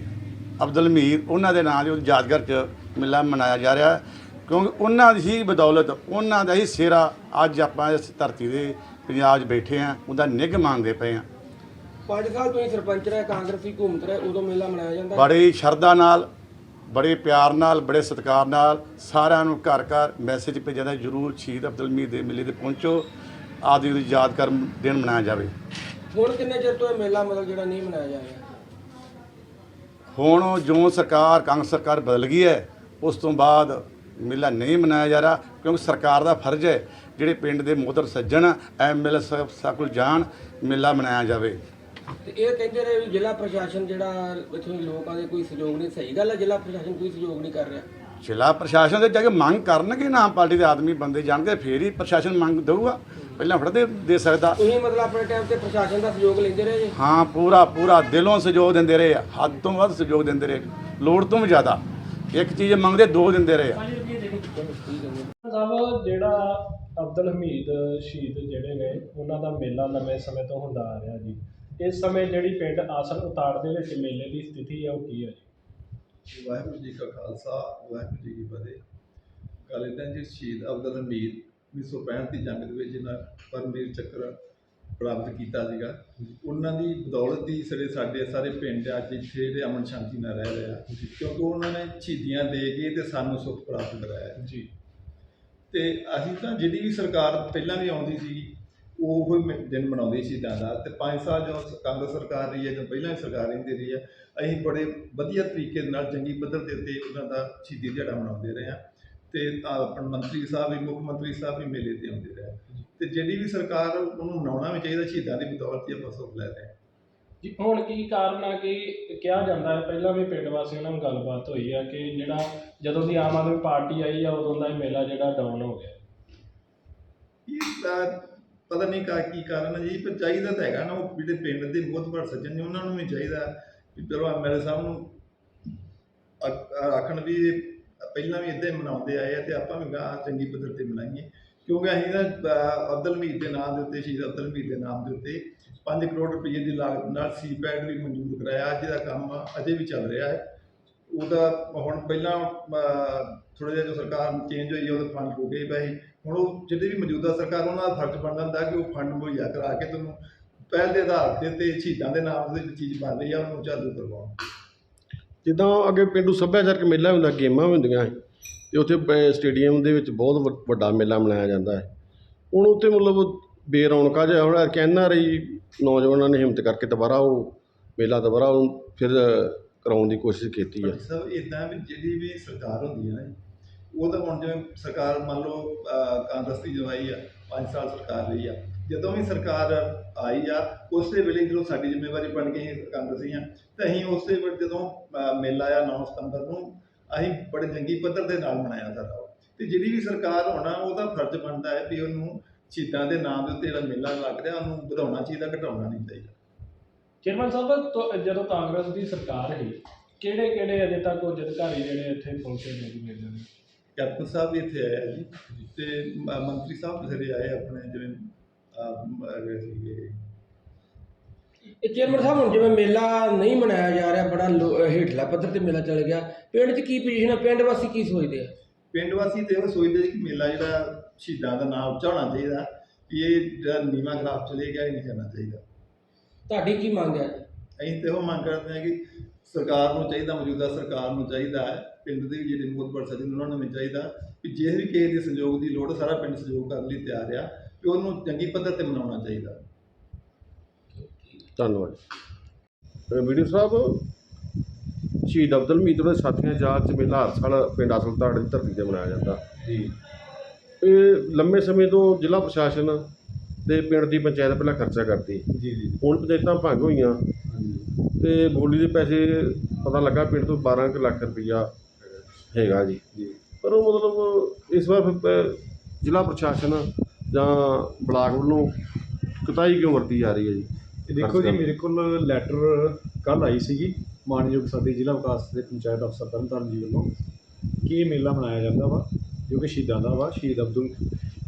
ਅਬਦੁਲ ਮੀਰ, ਉਹਨਾਂ ਦੇ ਨਾਂ ਦੇ ਉਹ ਯਾਦਗਾਰ 'ਚ ਮੇਲਾ ਮਨਾਇਆ ਜਾ ਰਿਹਾ ਕਿਉਂਕਿ ਉਹਨਾਂ ਦੀ ਹੀ ਬਦੌਲਤ, ਉਹਨਾਂ ਦਾ ਹੀ ਸਿਹਰਾ ਅੱਜ ਆਪਾਂ ਇਸ ਧਰਤੀ ਦੇ ਪੰਜਾਬ 'ਚ ਬੈਠੇ ਆ ਉਹਦਾ ਨਿੱਘ ਮੰਨਦੇ ਪਏ ਆ ਪੰਜ ਸਾਲ ਤੋਂ ਹੀ ਸਰਪੰਚ ਰਹੇ ਕਾਂਗਰਸੀ ਹਕੂਮਤ ਰਹੇ ਉਦੋਂ ਮੇਲਾ ਮਨਾਇਆ ਜਾਂਦਾ ਬੜੀ ਸ਼ਰਧਾ ਨਾਲ ਬੜੇ ਪਿਆਰ ਨਾਲ ਬੜੇ ਸਤਿਕਾਰ ਨਾਲ ਸਾਰਿਆਂ ਨੂੰ ਘਰ ਘਰ ਮੈਸੇਜ ਭੇਜਿਆ ਜਾਂਦਾ ਜਰੂਰ ਸ਼ਹੀਦ ਅਬਦੁਲ ਮੀਰ ਦੇ ਮੇਲੇ ਤੇ ਪਹੁੰਚੋ ਆਦਿ ਦੀ ਯਾਦਗਾਰ ਦਿਨ ਮਨਾਇਆ ਜਾਵੇ। ਹੁਣ ਕਿੰਨੇ ਚਿਰ ਤੋਂ ਇਹ ਮੇਲਾ ਮਤਲਬ ਜਿਹੜਾ ਨਹੀਂ ਮਨਾਇਆ ਜਾ ਰਿਹਾ? ਹੁਣ ਜੋ ਸਰਕਾਰ ਕਾਂਗਰਸ ਸਰਕਾਰ ਬਦਲ ਗਈ ਹੈ ਉਸ ਤੋਂ ਬਾਅਦ ਮੇਲਾ ਨਹੀਂ ਮਨਾਇਆ ਜਾ ਰਿਹਾ ਕਿਉਂਕਿ ਸਰਕਾਰ ਦਾ ਫਰਜ਼ ਹੈ ਜਿਹੜੇ ਪਿੰਡ ਦੇ ਮੋਦਰ ਸੱਜਣ ਐਮਐਲਏ ਸਾਹਿਬ ਸਾਹਿਬ ਕੋਲ ਜਾਣ ਮੇਲਾ ਮਨਾਇਆ ਜਾਵੇ। ਤੇ ਇਹ ਕਹਿੰਦੇ ਰਹੇ ਵੀ ਜ਼ਿਲ੍ਹਾ ਪ੍ਰਸ਼ਾਸਨ ਜਿਹੜਾ ਇੱਥੋਂ ਲੋਕਾਂ ਦੇ ਕੋਈ ਸਹਿਯੋਗ ਨਹੀਂ ਸਹੀ ਗੱਲ ਹੈ ਜ਼ਿਲ੍ਹਾ ਪ੍ਰਸ਼ਾਸਨ ਕੋਈ ਸਹਿਯੋਗ ਨਹੀਂ ਕਰ ਰਿਹਾ। ਜ਼ਿਲ੍ਹਾ ਪ੍ਰਸ਼ਾਸਨ ਦੇ ਜਾ ਕੇ ਮੰਗ ਕਰਨਗੇ ਨਾ ਪਾਰਟੀ ਦੇ ਆਦਮੀ ਬੰਦੇ ਜਾਣਗੇ ਫੇਰ ਹੀ ਪ੍ਰਸ਼ਾਸਨ ਮੰਗ ਦੇਊਗਾ। ਪਹਿਲਾਂ ਫੜ ਦੇ ਦੇ ਸਕਦਾ। ਤੁਸੀਂ ਮਤਲਬ ਆਪਣੇ ਟਾਈਮ ਤੇ ਪ੍ਰਸ਼ਾਸਨ ਦਾ ਸਹਿਯੋਗ ਲੈਂਦੇ ਰਹੇ ਜੀ? ਹਾਂ ਪੂਰਾ ਪੂਰਾ ਦਿਲੋਂ ਸਹਿਯੋਗ ਦਿੰਦੇ ਰਹੇ ਆ। ਹੱਦ ਤੋਂ ਵੱਧ ਸਹਿਯੋਗ ਦਿੰਦੇ ਰਹੇ। ਲੋੜ ਤੋਂ ਵੀ ਜ਼ਿਆਦਾ। ਇੱਕ ਚੀਜ਼ ਮੰਗਦੇ ਦੋ ਦਿੰਦੇ ਰਹੇ ਆ। ਸਾਹਿਬ ਜਿਹੜਾ ਅਬਦੁਲ ਹਮੀਦ ਸ਼ਹੀਦ ਜਿਹੜੇ ਨੇ ਉਹਨਾਂ ਦਾ ਮੇਲਾ ਲੰਮੇ ਸਮੇਂ ਤੋਂ ਹੁੰਦਾ ਆ ਰਿਹਾ ਜੀ। ਇਸ ਸਮੇਂ ਜਿਹੜੀ ਪਿੰਡ ਆਸਲ ਉਤਾੜ ਦੇ ਵਿੱਚ ਮੇਲੇ ਦੀ ਸਥਿਤੀ ਹੈ ਉਹ ਕੀ ਹੈ ਜੀ? ਵਾਹਿਗੁਰੂ ਜੀ ਕਾ ਖਾਲਸਾ ਵਾਹਿਗੁਰੂ ਜੀ ਕੀ ਫਤਿਹ। ਗੱਲ ਇੱਦਾਂ ਜੀ ਸ਼ਹੀਦ ਅਬਦੁਲ ਹਮੀਦ 1965 ਦੀ ਜੰਗ ਦੇ ਵਿੱਚ ਜਿਹਨਾਂ ਪਰਮਵੀਰ ਚੱਕਰ ਪ੍ਰਾਪਤ ਕੀਤਾ ਸੀਗਾ। ਉਹਨਾਂ ਦੀ ਬਦੌਲਤ ਦੀ ਸਾਡੇ ਸਾਡੇ ਸਾਰੇ ਪਿੰਡ ਅੱਜ ਇੱਥੇ ਜਿਹੜੇ ਅਮਨ ਸ਼ਾਂਤੀ ਨਾਲ ਰਹਿ ਰਿਹਾ ਕਿਉਂਕਿ ਉਹਨਾਂ ਨੇ ਸ਼ਹੀਦੀਆਂ ਦੇ ਕੇ ਤੇ ਸਾਨੂੰ ਸੁੱਖ ਪ੍ਰਾਪਤ ਕਰਾਇਆ। ਜੀ। ਤੇ ਅਸੀਂ ਤਾਂ ਜਿਹੜੀ ਵੀ ਸਰਕਾਰ ਪਹਿਲਾਂ ਵੀ ਆਉਂਦੀ ਸੀ ਉਹ ਹੀ ਦਿਨ ਮਨਾਉਂਦੀ ਸੀ ਦਾ ਤੇ 5 ਸਾਲ ਜੋ ਕਾਂਗਰਸ ਸਰਕਾਰ ਰਹੀ ਹੈ ਜੋ ਪਹਿਲਾਂ ਵੀ ਸਰਕਾਰ ਰਹਿੰਦੀ ਰਹੀ ਹੈ ਅਸੀਂ ਬੜੇ ਵਧੀਆ ਤਰੀਕੇ ਦੇ ਨਾਲ ਜੰਗੀ ਪੱਧਰ ਦੇ ਉੱਤੇ ਉਹਨਾਂ ਦਾ ਸ਼ਹੀਦੀ ਦਿਹਾੜਾ ਮਨਾਉਂਦੇ ਰਹੇ ਹਾਂ ਤੇ ਆਪਣ ਮੰਤਰੀ ਸਾਹਿਬ ਵੀ ਮੁੱਖ ਮੰਤਰੀ ਸਾਹਿਬ ਵੀ ਮੇਲੇ ਤੇ ਆਉਂਦੇ ਰਹੇ ਤੇ ਜਿਹੜੀ ਵੀ ਸਰਕਾਰ ਉਹਨੂੰ ਮਨਾਉਣਾ ਵੀ ਚਾਹੀਦਾ ਸ਼ਹੀਦਾਂ ਦੀ ਬਦੌਲਤ ਹੀ ਆਪਾਂ ਸੁੱਖ ਲੈ ਰਹੇ ਹਾਂ। ਜੀ ਹੁਣ ਕੀ ਕਾਰਨ ਆ ਕਿ ਕਿਹਾ ਜਾਂਦਾ ਹੈ ਪਹਿਲਾਂ ਵੀ ਪਿੰਡ ਵਾਸੀਆਂ ਨਾਲ ਗੱਲਬਾਤ ਹੋਈ ਆ ਕਿ ਜਿਹੜਾ ਜਦੋਂ ਦੀ ਆਮ ਆਦਮੀ ਪਾਰਟੀ ਆਈ ਆ ਉਦੋਂ ਦਾ ਇਹ ਮੇਲਾ ਜਿਹੜਾ ਡਾਊਨ ਹੋ ਗਿਆ। ਇਹ ਤਾਂ ਪਤਾ ਨਹੀਂ ਕਾ ਕੀ ਕਾਰਨ ਹੈ ਜੀ, ਪਰ ਚਾਹੀਦਾ ਤਾਂ ਹੈਗਾ ਨਾ, ਉਹ ਜਿਹੜੇ ਪਿੰਡ ਦੇ ਬਹੁਤ ਮੁੱਤਬਰ ਸੱਜਣ ਨੇ, ਉਹਨਾਂ ਨੂੰ ਵੀ ਚਾਹੀਦਾ ਵੀ ਚਲੋ ਐਮਐਲਏ ਸਾਹਿਬ ਨੂੰ ਆਖਣ ਵੀ ਪਹਿਲਾਂ ਵੀ ਇਦਾਂ ਹੀ ਮਨਾਉਂਦੇ ਆਏ ਆ ਤੇ ਆਪਾਂ ਵੀ ਗਾਂ ਚੰਗੀ ਪੱਧਰ ਤੇ ਮਨਾਈਏ। ਕਿਉਂਕਿ ਅਸੀਂ ਨਾ ਅਬਦੁਲ ਮੀਰ ਦੇ ਨਾਮ ਦੇ ਉੱਤੇ, ਸ਼ਹੀਦ ਅਬਦੁਲ ਮੀਰ ਦੇ ਨਾਮ ਦੇ ਉੱਤੇ 5 ਕਰੋੜ ਰੁਪਏ ਦੀ ਲਾਗਤ ਨਾਲ ਸੀਪੈਡ ਵੀ ਮਨਜ਼ੂਰ ਕਰਾਇਆ ਜਿਹਦਾ ਕੰਮ ਅਜੇ ਵੀ ਚੱਲ ਰਿਹਾ ਹੈ। ਉਹਦਾ ਹੁਣ ਪਹਿਲਾਂ ਥੋੜਾ ਜਿਹਾ ਜੋ ਸਰਕਾਰ ਚੇਂਜ ਹੋਈ ਹੈ ਉਹਦੇ ਫੰਡ ਹੋ ਗਏ ਪਏ ਹੁਣ ਉਹ ਜਿਹੜੇ ਵੀ ਮੌਜੂਦਾ ਸਰਕਾਰ ਉਹਨਾਂ ਦਾ ਫਰਜ਼ ਬਣਦਾ ਹੁੰਦਾ ਕਿ ਉਹ ਫੰਡ ਮੁਹੱਈਆ ਕਰਾ ਕੇ ਤੁਹਾਨੂੰ ਪਹਿਲ ਦੇ ਆਧਾਰ ਤੇ ਤੇ ਸ਼ਹੀਦਾਂ ਦੇ ਨਾਮ ਦੇ ਵਿੱਚ ਚੀਜ਼ ਬਣ ਰਹੀ ਆ ਉਹਨੂੰ ਚਾਲੂ ਕਰਵਾਉਣ। ਜਿੱਦਾਂ ਅੱਗੇ ਪਿੰਡੂ ਸੱਭਿਆਚਾਰਕ ਮੇਲਾ ਹੁੰਦਾ ਗੇਮਾਂ ਹੁੰਦੀਆਂ ਤੇ ਉੱਥੇ ਸਟੇਡੀਅਮ ਦੇ ਵਿੱਚ ਬਹੁਤ ਵੱਡਾ ਮੇਲਾ ਮਨਾਇਆ ਜਾਂਦਾ ਹੈ ਹੁਣ ਉੱਥੇ ਮਤਲਬ ਬੇਰੌਣਕਾ ਜਿਹਾ ਹੁਣ ਆਰ ਆਈ ਨੌਜਵਾਨਾਂ ਨੇ ਹਿੰਮਤ ਕਰਕੇ ਦੁਬਾਰਾ ਉਹ ਮੇਲਾ ਦੁਬਾਰਾ ਉਹ ਫਿਰ ਕਰਾਉਣ ਦੀ ਕੋਸ਼ਿਸ਼ ਕੀਤੀ ਹੈ ਸਭ ਇਦਾਂ ਵੀ ਜਿਹੜੀ ਵੀ ਸਰਕਾਰ ਹੁੰਦੀ ਹੈ ਨਾ ਉਹ ਤਾਂ ਹੁਣ ਜਿਵੇਂ ਸਰਕਾਰ ਮੰਨ ਲਓ ਕਾਂਗਰਸ ਦੀ ਜਵਾਈ ਆ 5 ਸਾਲ ਸਰਕਾਰ ਰਹੀ ਆ। ਜਦੋਂ ਵੀ ਸਰਕਾਰ ਆਈ ਆ, ਉਸੇ ਵੇਲੇ ਜਦੋਂ ਸਾਡੀ ਜ਼ਿੰਮੇਵਾਰੀ ਬਣ ਗਈ ਅਸੀਂ ਕਾਂਗਰਸੀ ਆ, ਤਾਂ ਅਸੀਂ ਉਸੇ ਵੇਲੇ ਜਦੋਂ ਮੇਲਾ ਆ 9 ਸਤੰਬਰ ਨੂੰ, ਅਸੀਂ ਬੜੇ ਜੰਗੀ ਪੱਧਰ ਦੇ ਨਾਲ ਮਨਾਇਆ ਸਾਡਾ ਉਹ। ਤੇ ਜਿਹੜੀ ਵੀ ਸਰਕਾਰ ਹੋਣਾ ਉਹਦਾ ਫਰਜ਼ ਬਣਦਾ ਹੈ ਵੀ ਉਹਨੂੰ ਸ਼ਹੀਦਾਂ ਦੇ ਨਾਮ ਦੇ ਉੱਤੇ ਜਿਹੜਾ ਮੇਲਾ ਲੱਗ ਰਿਹਾ, ਉਹਨੂੰ ਵਧਾਉਣਾ ਚਾਹੀਦਾ, ਘਟਾਉਣਾ ਨਹੀਂ ਚਾਹੀਦਾ। ਚੇਅਰਮੈਨ ਸਾਹਿਬ ਜਦੋਂ ਕਾਂਗਰਸ ਦੀ ਸਰਕਾਰ ਸੀ ਕਿਹੜੇ ਕਿਹੜੇ ਅਜੇ ਤੱਕ ਉਹ ਅਧਿਕਾਰੀ ਜਿਹੜੇ ਇੱਥੇ ਪਹੁੰਚੇ ਨੇ ਜੀ ਮੇਲੇ ਦੇ? ਕੈਪਟਨ ਸਾਹਿਬ ਵੀ ਇੱਥੇ ਆਏ ਜੀ ਤੇ ਮ- ਮੰਤਰੀ ਸਾਹਿਬ ਬਥੇਰੇ ਆਏ ਆਪਣੇ ਜਿਵੇਂ ਅਹ, ਮ- ਹੈਗੇ ਸੀਗੇ। ਇਹ ਚੇਅਰਮੈਨ ਸਾਹਿਬ ਹੁਣ ਜਿਵੇਂ ਮੇਲਾ ਨਹੀਂ ਮਨਾਇਆ ਜਾ ਰਿਹਾ ਬੜਾ ਲੋ- ਹੇਠਲਾ ਪੱਧਰ ਤੇ ਮੇਲਾ ਚੱਲ ਗਿਆ। ਪਿੰਡ 'ਚ ਕੀ ਪੋਜੀਸ਼ਨ ਹੈ ਪਿੰਡ ਵਾਸੀ ਕੀ ਸੋਚਦੇ ਆ? ਪਿੰਡ ਵਾਸੀ ਤੇ ਉਹ ਸੋਚਦੇ ਕਿ ਮੇਲਾ ਜਿਹੜਾ ਸ਼ਹੀਦਾਂ ਦਾ ਨਾਮ ਉੱਚਾ ਹੋਣਾ ਚਾਹੀਦਾ ਵੀ ਇਹ ਜਿਹੜਾ ਨੀਵਾਂ ਖਰਾਬ ਚਲੇ ਗਿਆ ਇਹ ਨਹੀਂ ਕਰਨਾ ਚਾਹੀਦਾ। ਤੁਹਾਡੀ ਕੀ ਮੰਗ ਹੈ? ਅਸੀਂ ਤੇ ਉਹ ਮੰਗ ਕਰਦੇ ਹਾਂ ਕਿ ਸਰਕਾਰ ਨੂੰ ਚਾਹੀਦਾ ਮੌਜੂਦਾ ਸਰਕਾਰ ਨੂੰ ਚਾਹੀਦਾ ਹੈ। ਪਿੰਡ ਦੇ ਵੀ ਜਿਹੜੇ ਮੁੱਦਬਰ ਸੱਜਣ ਉਹਨਾਂ ਨੂੰ ਵੀ ਚਾਹੀਦਾ ਕਿ ਜੇ ਵੀ ਕਿਸੇ ਦੇ ਸਹਿਯੋਗ ਦੀ ਲੋੜ ਸਾਰਾ ਪਿੰਡ ਸਹਿਯੋਗ ਕਰਨ ਲਈ ਤਿਆਰ ਆ ਕਿ ਉਹਨੂੰ ਚੰਗੀ ਪੱਧਰ ਤੇ ਮਨਾਉਣਾ ਚਾਹੀਦਾ। ਧੰਨਵਾਦ। ਵੀਡੀਓ ਸਾਹਿਬ ਸ਼ਹੀਦ ਅਬਦੁਲ ਮੀਤ ਦੇ ਸਾਥੀਆਂ ਯਾਦ 'ਚ ਮੇਲਾ ਹਰ ਸਾਲ ਪਿੰਡ ਅਸਲਤਾੜ ਦੀ ਧਰਤੀ ਤੇ ਮਨਾਇਆ ਜਾਂਦਾ। ਜੀ। ਇਹ ਲੰਮੇ ਸਮੇਂ ਤੋਂ ਜ਼ਿਲ੍ਹਾ ਪ੍ਰਸ਼ਾਸਨ ਦੇ ਪਿੰਡ ਦੀ ਪੰਚਾਇਤ ਪਹਿਲਾਂ ਖਰਚਾ ਕਰਦੀ। ਜੀ ਜੀ। ਹੁਣ ਪੰਚਾਇਤਾਂ ਭੰਗ ਹੋਈਆਂ। ਤੇ ਬੋਲੀ ਦੇ ਪੈਸੇ ਪਤਾ ਲੱਗਾ ਪਿੰਡ ਤੋਂ 12 ਕੁ ਲੱਖ ਰੁਪਈਆ ਹੈਗਾ ਜੀ। ਜੀ। ਪਰ ਉਹ ਮਤਲਬ ਇਸ ਵਾਰ ਫਿਰ ਪ- ਜ਼ਿਲ੍ਹਾ ਪ੍ਰਸ਼ਾਸਨ ਜਾਂ ਬਲਾਕ ਵੱਲੋਂ ਕੁਤਾਹੀ ਕਿਉਂ ਵਰਤੀ ਜਾ ਰਹੀ ਹੈ ਜੀ? ਇਹ ਦੇਖੋ ਜੀ ਮੇਰੇ ਕੋਲ ਲੈਟਰ ਕੱਲ ਆਈ ਸੀਗੀ ਮਾਨਯੋਗ ਸਾਡੇ ਜ਼ਿਲ੍ਹਾ ਵਿਕਾਸ ਦੇ ਪੰਚਾਇਤ ਅਫਸਰ ਤਰਨਤਾਰਨ ਜੀ ਵੱਲੋਂ ਕਿ ਇਹ ਮੇਲਾ ਮਨਾਇਆ ਜਾਂਦਾ ਵਾ ਜੋ ਕਿ ਸ਼ਹੀਦਾਂ ਦਾ ਵਾ ਸ਼ਹੀਦ ਅਬਦੁਲ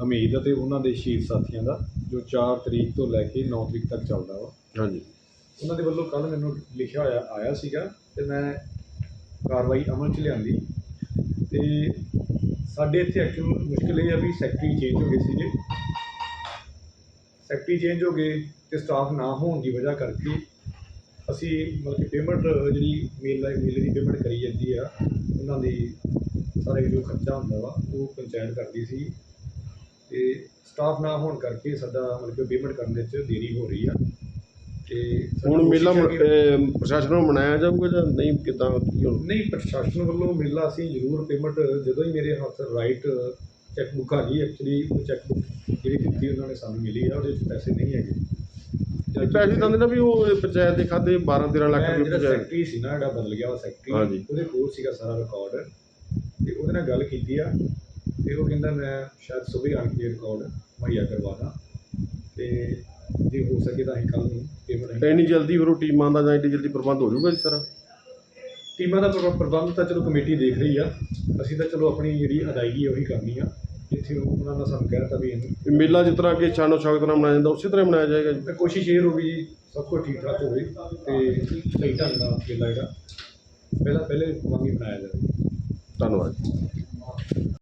ਹਮੀਦ ਅਤੇ ਉਹਨਾਂ ਦੇ ਸ਼ਹੀਦ ਸਾਥੀਆਂ ਦਾ ਜੋ 4 ਤਰੀਕ ਤੋਂ ਲੈ ਕੇ 9 ਤਰੀਕ ਤੱਕ ਚੱਲਦਾ ਵਾ। ਹਾਂਜੀ। ਉਹਨਾਂ ਦੇ ਵੱਲੋਂ ਕੱਲ ਮੈਨੂੰ ਲਿਖਿਆ ਹੋਇਆ ਆਇਆ ਸੀਗਾ ਤੇ ਮੈਂ ਕਾਰਵਾਈ ਅਮਲ 'ਚ ਲਿਆਂਦੀ। ਤੇ ਸਾਡੇ ਇੱਥੇ ਐਕਚੁਅਲ ਮੁਸ਼ਕਿਲ ਇਹ ਆ ਵੀ ਸੈਕਟਰੀ ਚੇਂਜ ਹੋ ਗਏ ਸੀਗੇ। ਸੈਕਟਰੀ ਚੇਂਜ ਹੋ ਗਏ ਤੇ ਸਟਾਫ ਨਾ ਹੋਣ ਦੀ ਵਜ੍ਹਾ ਕਰਕੇ ਅਸੀਂ ਮਤਲਬ ਕਿ ਪੇਮੈਂਟ ਜਿਹੜੀ ਮੇਲ ਮੇਲਾ ਮੇਲ ਦੀ ਪੇਮੈਂਟ ਕਰੀ ਜਾਂਦੀ ਆ, ਉਹਨਾਂ ਦੀ ਸਾਰੇ ਜੋ ਖਰਚਾ ਹੁੰਦਾ ਵਾ, ਉਹ ਪੰਚਾਇਤ ਕਰਦੀ ਸੀ। ਤੇ ਸਟਾਫ ਨਾ ਹੋਣ ਕਰਕੇ ਸਾਡਾ ਮਤਲਬ ਕਿ ਪੇਮੈਂਟ ਕਰਨ ਦੇ ਵਿੱਚ ਦੇਰੀ ਹੋ ਰਹੀ ਆ। ਤੇ ਹੁਣ ਮੇਲਾ ਅਹ, ਪ੍ਰਸ਼ਾਸਨ ਵੱਲੋਂ ਮਨਾਇਆ ਜਾਊਗਾ ਜਾਂ ਨਹੀਂ ਕਿਦਾਂ ਕੀ ਹੁਣ? ਨਹੀਂ ਪ੍ਰਸ਼ਾਸਨ ਵੱਲੋਂ ਮੇਲਾ ਅਸੀਂ ਜ਼ਰੂਰ ਪੇਮੈਂਟ ਜਦੋਂ ਹੀ ਮੇਰੇ ਹੱਥ ਰਾਈਟ ਚੈੱਕ ਬੁੱਕ ਆ ਗਈ ਐਕਚੁਅਲੀ ਉਹ ਚੈੱਕ ਬੁੱਕ ਜਿਹੜੀ ਦਿੱਤੀ ਉਹਨਾਂ ਨੇ ਸਾਨੂੰ ਮਿਲੀ ਆ ਉਹਦੇ ਵਿੱਚ ਪੈਸੇ ਨਹੀਂ ਹੈਗੇ। ਪੈਸੇ ਦਿੰਦੇ ਨਾ ਵੀ ਉਹ ਪੰਚਾਇਤ ਦੇ ਖਾਤੇ 12 13 ਲੱਖ ਮੈਂ ਰੁਪਏ ਜਿਹੜਾ ਪੰਚਾਇਤ ਸੈਕਟਰੀ ਸੀ ਨਾ ਜਿਹੜਾ ਬਦਲ ਗਿਆ ਉਹ ਸੈਕਟਰੀ ਹਾਂਜੀ। ਉਹਦੇ ਕੋਲ ਸੀਗਾ ਸਾਰਾ ਰਿਕਾਰਡ ਤੇ ਉਹਦੇ ਨਾਲ ਗੱਲ ਕੀਤੀ ਆ ਤੇ ਉਹ ਕਹਿੰਦਾ ਮੈਂ ਸ਼ਾਇਦ ਸਵੇਰੇ ਆ ਕੇ ਰਿਕਾਰਡ ਮੁਹੱਈਆ ਕਰਵਾਦਾ ਤੇ ਜੇ ਹੋ ਸਕੇ ਤਾਂ ਅਸੀਂ ਕੱਲ ਨੂੰ ਪੇਮੈਂਟ ਇੰਨੀ ਜਲਦੀ ਫਿਰ ਉਹ ਟੀਮਾਂ ਦਾ ਜਾਂ ਇੰਨੀ ਜਲਦੀ ਪ੍ਰਬੰਧ ਹੋ ਜਾਊਗਾ ਇਸ ਤਰ੍ਹਾਂ ਟੀਮਾਂ ਦਾ ਪ੍ਰ- ਪ੍ਰਬੰਧ ਤਾਂ ਚਲੋ ਕਮੇਟੀ ਦੇਖ ਰਹੀ ਆ। ਅਸੀਂ ਤਾਂ ਚਲੋ ਆਪਣੀ ਜਿਹੜੀ ਅਦਾਇਗੀ ਆ ਉਹੀ ਕਰਨੀ ਆ। ਜਿੱਥੇ ਉਹਨਾਂ ਨੇ ਸਾਨੂੰ ਕਹਿ ਦਿੱਤਾ ਵੀ ਇਹਨੂੰ ਇਹ ਮੇਲਾ ਜਿਸ ਤਰ੍ਹਾਂ ਕਿ ਸ਼ਾਨੋ ਸ਼ੌਕਤ ਨਾਲ ਮਨਾਇਆ ਜਾਂਦਾ ਉਸੇ ਤਰ੍ਹਾਂ ਹੀ ਮਨਾਇਆ ਜਾਏਗਾ ਜੀ? ਤਾਂ ਕੋਸ਼ਿਸ਼ ਇਹ ਹੋਵੇ ਜੀ ਸਭ ਕੁਝ ਠੀਕ ਠਾਕ ਹੋਵੇ ਤੇ ਸਹੀ ਢੰਗ ਨਾਲ ਮੇਲਾ ਜਿਹੜਾ ਪਹਿਲਾਂ ਪਹਿਲੇ ਵਾਂਗ ਹੀ ਮਨਾਇਆ ਜਾਵੇ। ਧੰਨਵਾਦ